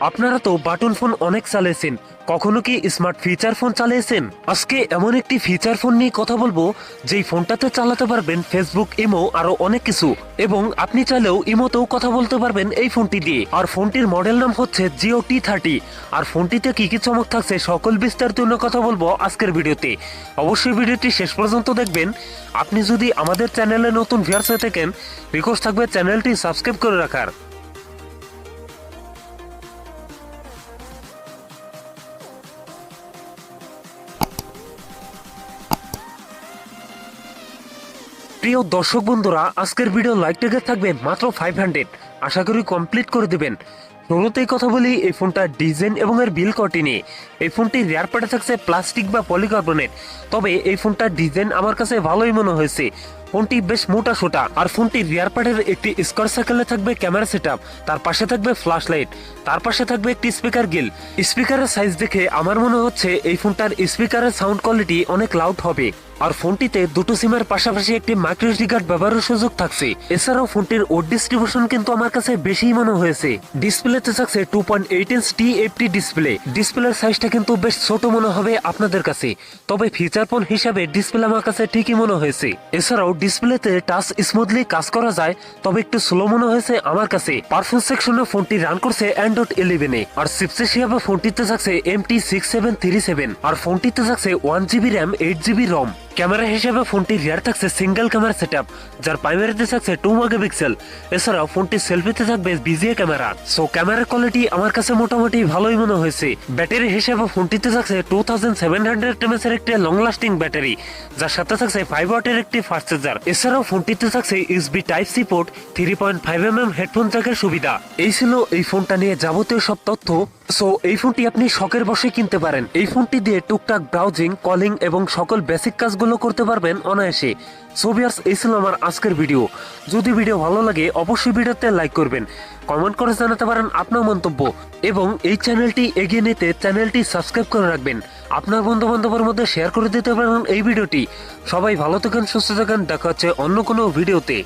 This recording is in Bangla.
আপনারা তো বাটন ফোন অনেক চালিয়েছেন কখনো কি স্মার্ট ফিচার ফোন চালিয়েছেন আজকে এমন একটি ফিচার ফোন নিয়ে কথা বলব, যেই ফোনটাতে চালাতে পারবেন ফেসবুক ইমো আরও অনেক কিছু। এবং আপনি চাইলেও ইমোতেও কথা বলতে পারবেন এই ফোনটি দিয়ে। আর ফোনটির মডেল নাম হচ্ছে জিও টি থার্টি আর ফোনটিতে কি কি চমক থাকছে সকল বিস্তারিত নিয়ে কথা বলব আজকের ভিডিওতে। অবশ্যই ভিডিওটি শেষ পর্যন্ত দেখবেন। আপনি যদি আমাদের চ্যানেলে নতুন ভিউয়ার্স হয়ে থাকেন রিকোয়েস্ট থাকবে চ্যানেলটি সাবস্ক্রাইব করে রাখার। প্রিয় দর্শক বন্ধুরা, আজকের ভিডিও লাইক টেকে থাকবে মাত্র ফাইভ হান্ড্রেড আশা করি কমপ্লিট করে দিবেন। শুরুতেই কথা বলি, এই ফোনটার ডিজাইন এবং এর বিল কটি নিয়ে। এই ফোনটি রেয়ার পাটে থাকছে প্লাস্টিক বা পলিকার্বনেট তবে এই ফোনটার ডিজাইন আমার কাছে ভালোই মনে হয়েছে। ফোনটি বেশ মোটা সোটা, আর ফোনটি রিয়ার পার্টের একটি স্কোয়ার সাইকেলে থাকবে ক্যামেরা সেট তার পাশে থাকবে ফ্ল্যাশ লাইট তার পাশে থাকবে একটি স্পিকার গিল স্পিকারের সাইজ দেখে আমার মনে হচ্ছে এই ফোনটার স্পিকারের সাউন্ড কোয়ালিটি অনেক লাউড হবে, আর ফোনটিতে দুটো সিমের পাশাপাশি একটি মাইক্রো কার্ড ব্যবহারের সুযোগ থাকছে। এছাড়াও ফোনটির ওড ডিস্ট্রিবিউশন কিন্তু আমার কাছে বেশি মনে হয়েছে। ডিসপ্লেতে থাকছে two point eight inch T FT display ডিসপ্লের সাইজটা কিন্তু বেশ ছোট মনে হবে আপনাদের কাছে, তবে ফিচার ফোন হিসাবে ডিসপ্লে আমার কাছে ঠিকই মনে হয়েছে। এছাড়াও ডিসপ্লেতে টাচ স্মুথলি কাজ করা যায়, তবে একটু স্লো মনে হয়েছে আমার কাছে। পারফরমেন্স সেকশনে ফোনটি রান করছে অ্যান্ড্রয়েড ইলেভেনে আর চিপসেট হিসাবে ফোনটিতে থাকছে M T six seven three seven আর ফোনটিতে থাকছে one GB RAM eight GB ROM camera হিসেবে ফোনটি রিয়ার থাকছে সিঙ্গেল ক্যামেরা সেট যার প্রাইমারিতে থাকছে টু মেগাপিক্সেল এছাড়াও ফোনটি সেলফিতে থাকবে বিজিএ ক্যামেরা সো ক্যামেরার কোয়ালিটি আমার কাছে মোটামুটি ভালোই মনে হয়েছে। ব্যাটারি হিসেবে ফোনটিতে থাকছে two thousand seven hundred MS এর একটি লং লাস্টিং ব্যাটারি যার সাথে থাকছে ফাইভ ওয়াটের একটি ফাস্ট চার্জার এছাড়াও ফোনটিতে থাকছে USB type C port three point five M M headphone জ্যাকের সুবিধা। এই ছিল এই ফোনটা নিয়ে যাবতীয় সব তথ্য। সো এই ফোনটি আপনি শখের বসে কিনতে পারেন। এই ফোনটি দিয়ে টুকটাক ব্রাউজিং কলিং এবং সকল বেসিক কাজগুলো করতে পারবেন অনায়াসে। সো ভিউয়ার্স এই ছিল আমার আজকের ভিডিও যদি ভিডিও ভালো লাগে, অবশ্যই ভিডিওতে লাইক করবেন। কমেন্ট করে জানাতে পারেন আপনার মন্তব্য। এবং এই চ্যানেলটি এগিয়ে নিতে চ্যানেলটি সাবস্ক্রাইব করে রাখবেন। আপনার বন্ধু বান্ধবের মধ্যে শেয়ার করে দিতে পারেন এই ভিডিওটি সবাই ভালো থাকেন, সুস্থ থাকেন। দেখা হচ্ছে অন্য কোনো ভিডিওতে